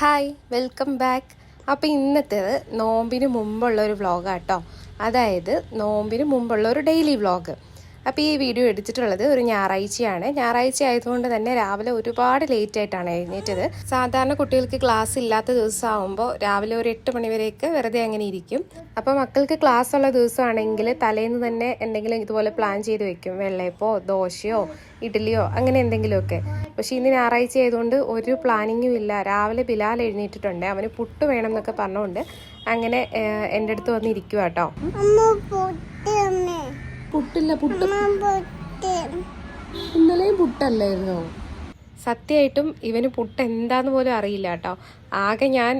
Hi welcome back അപ്പോൾ ഇന്നത്തേത് നോമ്പിന് മുമ്പുള്ള ഒരു വ്ളോഗാട്ടോ അതായത് നോമ്പിന് മുമ്പുള്ള ഒരു ഡെയിലി വ്ളോഗ് അപ്പോൾ ഈ വീഡിയോ എടുത്തിട്ടുള്ളത് ഒരു ഞായറാഴ്ചയാണ്. ഞായറാഴ്ച ആയതുകൊണ്ട് തന്നെ രാവിലെ ഒരുപാട് ലേറ്റ് ആയിട്ടാണ് എഴുന്നേറ്റത്. സാധാരണ കുട്ടികൾക്ക് ക്ലാസ് ഇല്ലാത്ത ദിവസമാകുമ്പോൾ രാവിലെ ഒരു എട്ട് മണിവരെയൊക്കെ വെറുതെ അങ്ങനെ ഇരിക്കും. അപ്പോൾ മക്കൾക്ക് ക്ലാസ് ഉള്ള ദിവസമാണെങ്കിൽ തലേന്ന് തന്നെ എന്തെങ്കിലും ഇതുപോലെ പ്ലാൻ ചെയ്ത് വെക്കും. വെള്ളയപ്പോ ദോശയോ ഇഡ്ഡലിയോ അങ്ങനെ എന്തെങ്കിലുമൊക്കെ. പക്ഷേ ഇന്ന് ഞായറാഴ്ച ആയതുകൊണ്ട് ഒരു പ്ലാനിങ്ങും ഇല്ല. രാവിലെ ബിലാൽ എഴുന്നേറ്റിട്ടുണ്ട്. അവന് പുട്ട് വേണം എന്നൊക്കെ പറഞ്ഞുകൊണ്ട് അങ്ങനെ എന്റെ അടുത്ത് വന്നിരിക്കുക കേട്ടോ പുട്ടില്ല പുട്ട്. ഇന്നലെയും പുട്ടല്ലായിരുന്നോ? സത്യമായിട്ടും ഇവന് പുട്ട് എന്താന്ന് പോലും അറിയില്ല കേട്ടോ. ആകെ ഞാൻ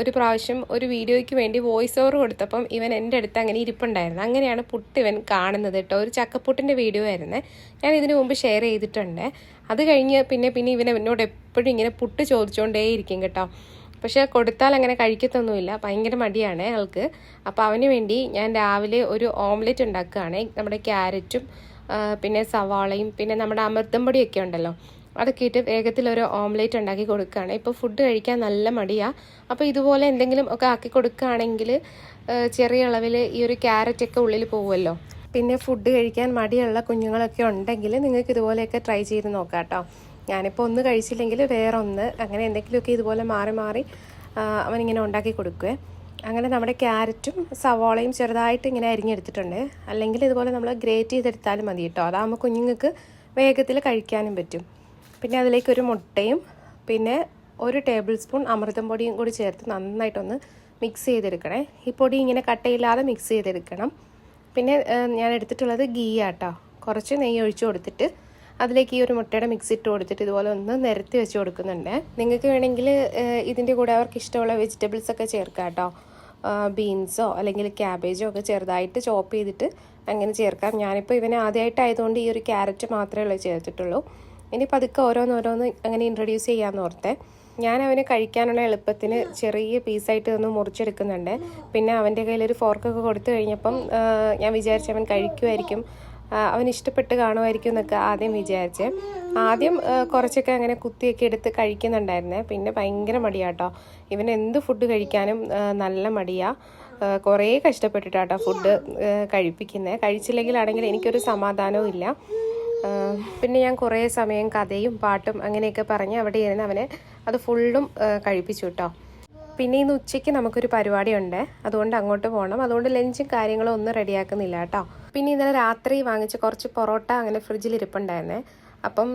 ഒരു പ്രാവശ്യം ഒരു വീഡിയോയ്ക്ക് വേണ്ടി വോയിസ് ഓവർ കൊടുത്തപ്പം ഇവൻ എന്റെ അടുത്ത് അങ്ങനെ ഇരിപ്പുണ്ടായിരുന്നു. അങ്ങനെയാണ് പുട്ട് ഇവൻ കാണുന്നത് കേട്ടോ. ഒരു ചക്കപ്പുട്ടിന്റെ വീഡിയോ ആയിരുന്നു. ഞാൻ ഇതിനു മുമ്പ് ഷെയർ ചെയ്തിട്ടുണ്ട്. അത് കഴിഞ്ഞ് പിന്നെ പിന്നെ ഇവൻ എന്നോട് എപ്പോഴും ഇങ്ങനെ പുട്ട് ചോദിച്ചുകൊണ്ടേയിരിക്കും കേട്ടോ. പക്ഷെ കൊടുത്താൽ അങ്ങനെ കഴിക്കത്തൊന്നുമില്ല. ഭയങ്കര മടിയാണ് ആൾക്ക്. അപ്പോൾ അവന് വേണ്ടി ഞാൻ രാവിലെ ഒരു ഓംലെറ്റ് ഉണ്ടാക്കുകയാണ്. നമ്മുടെ ക്യാരറ്റും പിന്നെ സവാളയും പിന്നെ നമ്മുടെ അമൃതം പൊടിയൊക്കെ ഉണ്ടല്ലോ. അതൊക്കെ ഇട്ട് വേഗത്തിൽ ഒരു ഓംലെറ്റ് ഉണ്ടാക്കി കൊടുക്കുകയാണ്. ഇപ്പോൾ ഫുഡ് കഴിക്കാൻ നല്ല മടിയാണ് അപ്പോൾ ഇതുപോലെ എന്തെങ്കിലും ഒക്കെ ആക്കി കൊടുക്കുകയാണെങ്കിൽ ചെറിയ അളവിൽ ഈ ഒരു ക്യാരറ്റൊക്കെ ഉള്ളിൽ പോകുമല്ലോ പിന്നെ ഫുഡ് കഴിക്കാൻ മടിയുള്ള കുഞ്ഞുങ്ങളൊക്കെ ഉണ്ടെങ്കിൽ നിങ്ങൾക്ക് ഇതുപോലെയൊക്കെ ട്രൈ ചെയ്ത് നോക്കാം കേട്ടോ ഞാനിപ്പോൾ ഒന്ന് കഴിച്ചില്ലെങ്കിൽ വേറെ ഒന്ന് അങ്ങനെ എന്തെങ്കിലുമൊക്കെ ഇതുപോലെ മാറി മാറി അവനിങ്ങനെ ഉണ്ടാക്കി കൊടുക്കുക അങ്ങനെ നമ്മുടെ ക്യാരറ്റും സവോളയും ചെറുതായിട്ട് ഇങ്ങനെ അരിഞ്ഞെടുത്തിട്ടുണ്ട്. അല്ലെങ്കിൽ ഇതുപോലെ നമ്മൾ ഗ്രേറ്റ് ചെയ്തെടുത്താലും മതി കേട്ടോ. അതാകുമ്പോൾ കുഞ്ഞുങ്ങൾക്ക് വേഗത്തിൽ കഴിക്കാനും പറ്റും. പിന്നെ അതിലേക്ക് ഒരു മുട്ടയും പിന്നെ ഒരു ടേബിൾ സ്പൂൺ അമൃതം പൊടിയും കൂടി ചേർത്ത് നന്നായിട്ടൊന്ന് മിക്സ് ചെയ്തെടുക്കണേ. ഈ പൊടി ഇങ്ങനെ കട്ടയില്ലാതെ മിക്സ് ചെയ്തെടുക്കണം. പിന്നെ ഞാൻ എടുത്തിട്ടുള്ളത് ഗീ ആട്ടോ കുറച്ച് നെയ്യ് ഒഴിച്ചു കൊടുത്തിട്ട് അതിലേക്ക് ഈ ഒരു മുട്ടയുടെ മിക്സ് ഇട്ട് കൊടുത്തിട്ട് ഇതുപോലെ ഒന്ന് നിരത്തി വെച്ച് കൊടുക്കുന്നുണ്ട്. നിങ്ങൾക്ക് വേണമെങ്കിൽ ഇതിന്റെ കൂടെ അവർക്ക് ഇഷ്ടമുള്ള വെജിറ്റബിൾസ് ഒക്കെ ചേർക്കാം കേട്ടോ. ബീൻസോ അല്ലെങ്കിൽ ക്യാബേജോ ഒക്കെ ചെറുതായിട്ട് ചോപ്പ് ചെയ്തിട്ട് അങ്ങനെ ചേർക്കാം. ഞാനിപ്പോൾ ഇവനെ ആദ്യമായിട്ടായതുകൊണ്ട് ഈ ഒരു ക്യാരറ്റ് മാത്രമേ ഉള്ളൂ ചേർത്തിട്ടുള്ളൂ. ഇനി പതുക്കെ ഓരോന്നോരോന്ന് അങ്ങനെ ഇൻട്രൊഡ്യൂസ് ചെയ്യാമെന്ന് ഓർത്തെ. ഞാൻ അവന് കഴിക്കാനുള്ള എളുപ്പത്തിന് ചെറിയ പീസായിട്ട് ഒന്ന് മുറിച്ചെടുക്കുന്നുണ്ട്. പിന്നെ അവന്റെ കയ്യിൽ ഒരു ഫോർക്കൊക്കെ കൊടുത്തു കഴിഞ്ഞപ്പം ഞാൻ വിചാരിച്ചു അവൻ കഴിക്കുമായിരിക്കും അവൻ ഇഷ്ടപ്പെട്ട് കാണുമായിരിക്കും എന്നൊക്കെ ആദ്യം വിചാരിച്ചേ. ആദ്യം കുറച്ചൊക്കെ അങ്ങനെ കുത്തിയൊക്കെ എടുത്ത് കഴിക്കുന്നുണ്ടായിരുന്നേ. പിന്നെ ഭയങ്കര മടിയാട്ടോ ഇവൻ എന്ത് ഫുഡ് കഴിക്കാനും നല്ല മടിയാ. കുറേ കഷ്ടപ്പെട്ടിട്ടാട്ടോ ഫുഡ് കഴിപ്പിക്കുന്നത് കഴിച്ചില്ലെങ്കിലാണെങ്കിൽ എനിക്കൊരു സമാധാനവും ഇല്ല. പിന്നെ ഞാൻ കുറേ സമയം കഥയും പാട്ടും അങ്ങനെയൊക്കെ പറഞ്ഞ് അവിടെ ഇരുന്ന് അവനെ അത് ഫുള്ളും കഴിപ്പിച്ചു കേട്ടോ പിന്നെ ഇന്ന് ഉച്ചയ്ക്ക് നമുക്കൊരു പരിപാടി ഉണ്ട് അതുകൊണ്ട് അങ്ങോട്ട് പോകണം അതുകൊണ്ട് ലഞ്ചും കാര്യങ്ങളും ഒന്നും റെഡിയാക്കുന്നില്ല കേട്ടോ. പിന്നെ ഇന്നലെ രാത്രി വാങ്ങിച്ച് കുറച്ച് പൊറോട്ട അങ്ങനെ ഫ്രിഡ്ജിൽ ഇരിപ്പുണ്ടായിരുന്നേ. അപ്പം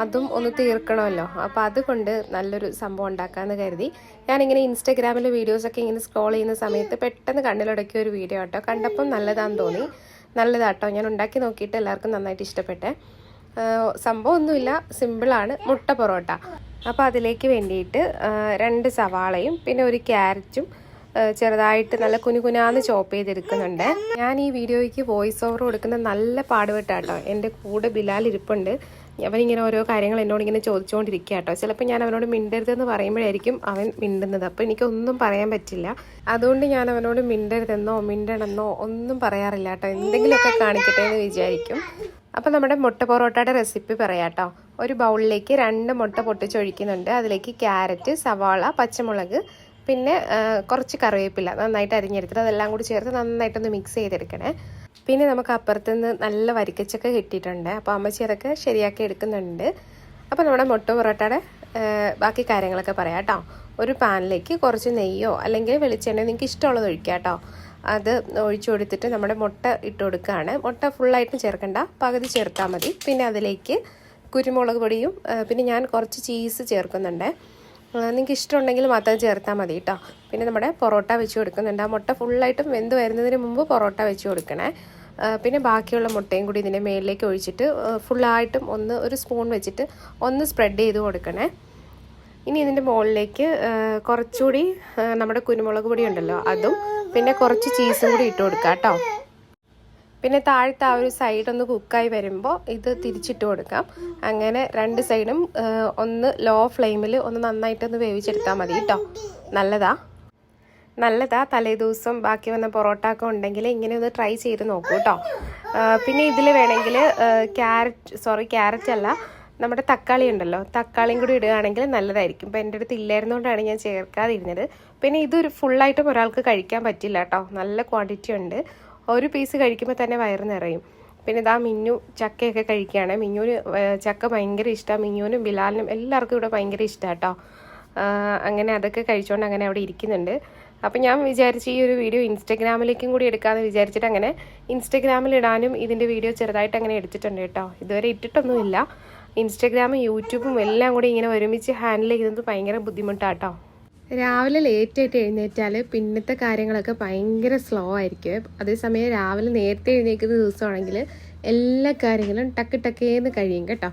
അതും ഒന്ന് തീർക്കണമല്ലോ. അപ്പോൾ അതുകൊണ്ട് നല്ലൊരു സംഭവം ഉണ്ടാക്കാമെന്ന് കരുതി. ഞാനിങ്ങനെ ഇൻസ്റ്റാഗ്രാമിൽ വീഡിയോസൊക്കെ ഇങ്ങനെ സ്ക്രോൾ ചെയ്യുന്ന സമയത്ത് പെട്ടെന്ന് കണ്ണിലുടക്കിയ ഒരു വീഡിയോ കേട്ടോ. കണ്ടപ്പം നല്ലതാന്ന് തോന്നി. നല്ലതാട്ടോ. ഞാൻ ഉണ്ടാക്കി നോക്കിയിട്ട് എല്ലാവർക്കും നന്നായിട്ട് ഇഷ്ടപ്പെട്ടെ. ആഹ് സംഭവമൊന്നുമില്ല. സിമ്പിളാണ്. മുട്ട പൊറോട്ട. അപ്പോൾ അതിലേക്ക് വേണ്ടിയിട്ട് രണ്ട് സവാളയും പിന്നെ ഒരു ക്യാരറ്റും ചെറുതായിട്ട് നല്ല കുനുകുനാന്ന് ചോപ്പ് ചെയ്തെടുക്കുന്നുണ്ട്. ഞാൻ ഈ വീഡിയോയ്ക്ക് വോയിസ് ഓവർ കൊടുക്കുന്ന നല്ല പാടുപെട്ടാട്ടോ. എന്റെ കൂടെ ബിലാൽ ഇരിപ്പുണ്ട്. അവനിങ്ങനെ ഓരോ കാര്യങ്ങൾ എന്നോട് ഇങ്ങനെ ചോദിച്ചുകൊണ്ടിരിക്കുക കേട്ടോ ചിലപ്പോൾ ഞാൻ അവനോട് മിണ്ടരുതെന്ന് പറയുമ്പോഴായിരിക്കും അവൻ മിണ്ടുന്നത്. അപ്പോൾ എനിക്കൊന്നും പറയാൻ പറ്റില്ല. അതുകൊണ്ട് ഞാൻ അവനോട് മിണ്ടരുതെന്നോ മിണ്ടണമെന്നോ ഒന്നും പറയാറില്ല കേട്ടോ എന്തെങ്കിലുമൊക്കെ കാണിക്കട്ടെ എന്ന് വിചാരിക്കും. അപ്പോൾ നമ്മുടെ മുട്ട പൊറോട്ടയുടെ റെസിപ്പി പറയാം കേട്ടോ ഒരു ബൗളിലേക്ക് രണ്ട് മുട്ട പൊട്ടിച്ചൊഴിക്കുന്നുണ്ട്. അതിലേക്ക് ക്യാരറ്റ് സവാള പച്ചമുളക് പിന്നെ കുറച്ച് കറിവേപ്പില നന്നായിട്ട് അരിഞ്ഞെടുത്തിട്ട് അതെല്ലാം കൂടി ചേർത്ത് നന്നായിട്ടൊന്ന് മിക്സ് ചെയ്തെടുക്കണേ. പിന്നെ നമുക്ക് അപ്പുറത്ത് നിന്ന് നല്ല വരിക്കച്ചൊക്കെ കിട്ടിയിട്ടുണ്ട്. അപ്പോൾ അമ്മച്ചി അതൊക്കെ ശരിയാക്കി എടുക്കുന്നുണ്ട്. അപ്പോൾ നമ്മുടെ മുട്ട പൊറോട്ടയുടെ ബാക്കി കാര്യങ്ങളൊക്കെ പറയാം കേട്ടോ ഒരു പാനിലേക്ക് കുറച്ച് നെയ്യോ അല്ലെങ്കിൽ വെളിച്ചെണ്ണയോ നിങ്ങൾക്ക് ഇഷ്ടമുള്ളത് ഒഴിക്കാം കേട്ടോ അത് ഒഴിച്ചു കൊടുത്തിട്ട് നമ്മുടെ മുട്ട ഇട്ട് കൊടുക്കുകയാണ്. മുട്ട ഫുള്ളായിട്ട് ചേർക്കണ്ട. പകുതി ചേർത്താൽ മതി. പിന്നെ അതിലേക്ക് കുരുമുളക് പൊടിയും പിന്നെ ഞാൻ കുറച്ച് ചീസ് ചേർക്കുന്നുണ്ട്. നിങ്ങൾക്ക് ഇഷ്ടമുണ്ടെങ്കിൽ മാത്രം ചേർത്താൽ മതി കേട്ടോ പിന്നെ നമ്മുടെ പൊറോട്ട വെച്ച് കൊടുക്കുന്നുണ്ട്. ആ മുട്ട ഫുള്ളായിട്ടും വെന്ത് വരുന്നതിന് മുമ്പ് പൊറോട്ട വെച്ച് കൊടുക്കണേ. പിന്നെ ബാക്കിയുള്ള മുട്ടയും കൂടി ഇതിന്റെ മേളിലേക്ക് ഒഴിച്ചിട്ട് ഫുള്ളായിട്ടും ഒന്ന് ഒരു സ്പൂൺ വെച്ചിട്ട് ഒന്ന് സ്പ്രെഡ് ചെയ്ത് കൊടുക്കണേ. ഇനി ഇതിന്റെ മുകളിലേക്ക് കുറച്ചുകൂടി നമ്മുടെ കുരുമുളക് പൊടി ഉണ്ടല്ലോ അതും പിന്നെ കുറച്ച് ചീസും കൂടി ഇട്ട് കൊടുക്കാം കേട്ടോ. പിന്നെ താഴത്തെ ആ ഒരു സൈഡ് ഒന്ന് കുക്കായി വരുമ്പോൾ ഇത് തിരിച്ചിട്ട് കൊടുക്കാം. അങ്ങനെ രണ്ട് സൈഡും ഒന്ന് ലോ ഫ്ലെയിമിൽ ഒന്ന് നന്നായിട്ടൊന്ന് വേവിച്ചെടുത്താൽ മതി കേട്ടോ. നല്ലതാ? നല്ലതാ? തലേ ദിവസം ബാക്കി വന്ന പൊറോട്ട ഒക്കെ ഉണ്ടെങ്കിൽ ഇങ്ങനെ ഒന്ന് ട്രൈ ചെയ്ത് നോക്കൂ കേട്ടോ. പിന്നെ ഇതിൽ വേണമെങ്കിൽ ക്യാരറ്റ് സോറി ക്യാരറ്റ് അല്ല നമ്മുടെ തക്കാളി ഉണ്ടല്ലോ തക്കാളിയും കൂടി ഇടുകയാണെങ്കിൽ നല്ലതായിരിക്കും. ഇപ്പം എന്റെ അടുത്ത് ഇല്ലായിരുന്നുകൊണ്ടാണ് ഞാൻ ചേർക്കാതിരുന്നത്. പിന്നെ ഇതൊരു ഫുള്ളായിട്ടും ഒരാൾക്ക് കഴിക്കാൻ പറ്റില്ല കേട്ടോ നല്ല ക്വാണ്ടിറ്റി ഉണ്ട്. ഒരു പീസ് കഴിക്കുമ്പോൾ തന്നെ വയറ് നിറയും. പിന്നെ ഇതാ മിന്നു ചക്കയൊക്കെ കഴിക്കുകയാണ്. മിന്നുവിന് ചക്ക ഭയങ്കര ഇഷ്ടമാണ് മിന്നുവിനും ബിലാലിനും എല്ലാവർക്കും ഇവിടെ ഭയങ്കര ഇഷ്ടമാണ് കേട്ടോ അങ്ങനെ അതൊക്കെ കഴിച്ചുകൊണ്ട് അങ്ങനെ അവിടെ ഇരിക്കുന്നുണ്ട്. അപ്പം ഞാൻ വിചാരിച്ച് ഈ ഒരു വീഡിയോ ഇൻസ്റ്റഗ്രാമിലേക്കും കൂടി എടുക്കാമെന്ന് വിചാരിച്ചിട്ട് അങ്ങനെ ഇൻസ്റ്റഗ്രാമിൽ ഇടാനും ഇതിന്റെ വീഡിയോ ചെറുതായിട്ട് അങ്ങനെ എടുത്തിട്ടുണ്ട് കേട്ടോ ഇതുവരെ ഇട്ടിട്ടൊന്നുമില്ല. ഇൻസ്റ്റഗ്രാമും യൂട്യൂബും എല്ലാം കൂടി ഇങ്ങനെ ഒരുമിച്ച് ഹാൻഡിൽ ചെയ്യുന്നത് ഭയങ്കര ബുദ്ധിമുട്ടാട്ടോ. രാവിലെ ലേറ്റായിട്ട് എഴുന്നേറ്റാൽ പിന്നത്തെ കാര്യങ്ങളൊക്കെ ഭയങ്കര സ്ലോ ആയിരിക്കും. അതേസമയം രാവിലെ നേരത്തെ എഴുന്നേൽക്കുന്ന ദിവസമാണെങ്കിൽ എല്ലാ കാര്യങ്ങളും ടക്ക് ടക്കേന്ന് കഴിയും കേട്ടോ.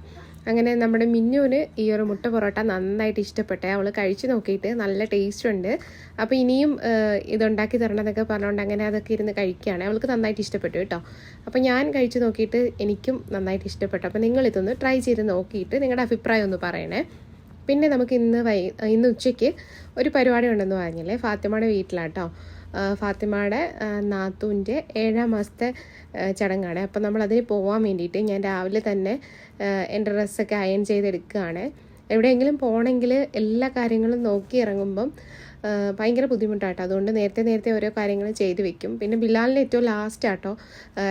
അങ്ങനെ നമ്മുടെ മിന്നുവിന് ഈ ഒരു മുട്ട പൊറോട്ട നന്നായിട്ട് ഇഷ്ടപ്പെട്ടെ. അവൾ കഴിച്ചു നോക്കിയിട്ട് നല്ല ടേസ്റ്റ് ഉണ്ട്. അപ്പോൾ ഇനിയും ഇതുണ്ടാക്കി തരണം എന്നൊക്കെ പറഞ്ഞുകൊണ്ട് അങ്ങനെ അതൊക്കെ ഇരുന്ന് കഴിക്കുകയാണ് അവൾക്ക് നന്നായിട്ട് ഇഷ്ടപ്പെട്ടു കേട്ടോ. അപ്പോൾ ഞാൻ കഴിച്ചു നോക്കിയിട്ട് എനിക്കും നന്നായിട്ട് ഇഷ്ടപ്പെട്ടു. അപ്പോൾ നിങ്ങളിതൊന്ന് ട്രൈ ചെയ്ത് നോക്കിയിട്ട് നിങ്ങളുടെ അഭിപ്രായം ഒന്ന് പറയണേ. പിന്നെ നമുക്ക് ഇന്ന് വൈ ഇന്ന് ഉച്ചയ്ക്ക് ഒരു പരിപാടി ഉണ്ടെന്ന് പറഞ്ഞില്ലേ? ഫാത്തിമയുടെ വീട്ടിലാട്ടോ. ഫാത്തിമയുടെ നാത്തുവിന്റെ ഏഴാം മാസത്തെ ചടങ്ങാണ്. അപ്പോൾ നമ്മൾ അതിന് പോകാൻ വേണ്ടിയിട്ട് ഞാൻ രാവിലെ തന്നെ എന്റെ ഡ്രസ്സൊക്കെ അയൺ ചെയ്തെടുക്കുകയാണ്. എവിടെയെങ്കിലും പോകണമെങ്കിൽ എല്ലാ കാര്യങ്ങളും നോക്കി ഇറങ്ങുമ്പം ഭയങ്കര ബുദ്ധിമുട്ടാട്ടോ. അതുകൊണ്ട് നേരത്തെ നേരത്തെ ഓരോ കാര്യങ്ങൾ ചെയ്തു വെക്കും. പിന്നെ ബിലാലിനെ ഏറ്റവും ലാസ്റ്റ് ആട്ടോ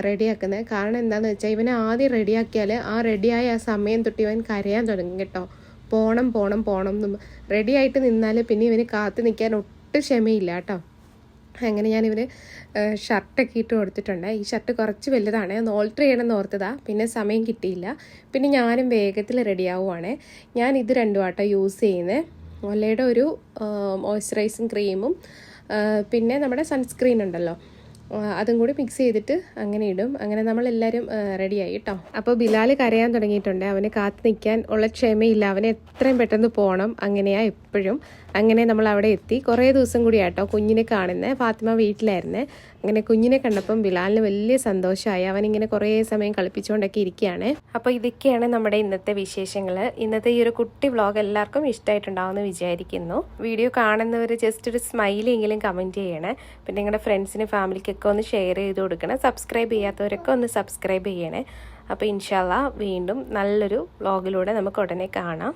റെഡിയാക്കുന്നത്. കാരണം എന്താണെന്ന് വെച്ചാൽ ഇവനെ ആദ്യം റെഡിയാക്കിയാൽ ആ റെഡിയായ ആ സമയം തൊട്ട് ഇവൻ കരയാൻ തുടങ്ങും കേട്ടോ. പോണം പോണം പോണം എന്നും. റെഡിയായിട്ട് നിന്നാൽ പിന്നെ ഇവന് കാത്തു നിൽക്കാൻ ഒട്ടും ക്ഷമയില്ല കേട്ടോ. അങ്ങനെ ഞാനിവന് ഷർട്ടൊക്കെ ഇട്ട് കൊടുത്തിട്ടുണ്ട്. ഈ ഷർട്ട് കുറച്ച് വലുതാണ്. ഒന്ന് ഓൾട്ടർ ചെയ്യണമെന്ന് ഓർത്തതാണ് പിന്നെ സമയം കിട്ടിയില്ല. പിന്നെ ഞാനും വേഗത്തിൽ റെഡിയാവുവാണ് ഞാൻ ഇത് രണ്ടു വട്ടം യൂസ് ചെയ്യുന്നത് ഒലയുടെ ഒരു മോയ്സ്ചറൈസിങ് ക്രീമും പിന്നെ നമ്മുടെ സൺസ്ക്രീൻ ഉണ്ടല്ലോ. അതും കൂടി മിക്സ് ചെയ്തിട്ട് അങ്ങനെ ഇടും. അങ്ങനെ നമ്മളെല്ലാവരും റെഡിയായി കേട്ടോ അപ്പോൾ ബിലാൽ കരയാൻ തുടങ്ങിയിട്ടുണ്ട്. അവന് കാത്തു നിൽക്കാൻ ഉള്ള ക്ഷമയില്ല. അവനെ എത്രയും പെട്ടെന്ന് പോകണം അങ്ങനെയാ എപ്പോഴും. അങ്ങനെ നമ്മൾ അവിടെ എത്തി. കുറേ ദിവസം കൂടി ആട്ടോ കുഞ്ഞിനെ കാണുന്നത് ഫാത്തിമ വീട്ടിലായിരുന്നേ. അങ്ങനെ കുഞ്ഞിനെ കണ്ടപ്പം ബിലാലിന് വലിയ സന്തോഷമായി അവനിങ്ങനെ കുറേ സമയം കളിപ്പിച്ചുകൊണ്ടൊക്കെ ഇരിക്കുകയാണ്. അപ്പോൾ ഇതൊക്കെയാണ് നമ്മുടെ ഇന്നത്തെ വിശേഷങ്ങൾ ഇന്നത്തെ ഈ ഒരു കുട്ടി വ്ളോഗ് എല്ലാവർക്കും ഇഷ്ടമായിട്ടുണ്ടാവുമെന്ന് വിചാരിക്കുന്നു. വീഡിയോ കാണുന്നവർ ജസ്റ്റ് ഒരു സ്മൈലെങ്കിലും കമന്റ് ചെയ്യണേ. പിന്നെ നിങ്ങളുടെ ഫ്രണ്ട്സിന് ഫാമിലിക്കൊക്കെ ഒന്ന് ഷെയർ ചെയ്ത് കൊടുക്കണം. സബ്സ്ക്രൈബ് ചെയ്യാത്തവരൊക്കെ ഒന്ന് സബ്സ്ക്രൈബ് ചെയ്യണേ. അപ്പോൾ ഇൻഷാല്ല വീണ്ടും നല്ലൊരു വ്ളോഗിലൂടെ നമുക്ക് ഉടനെ കാണാം.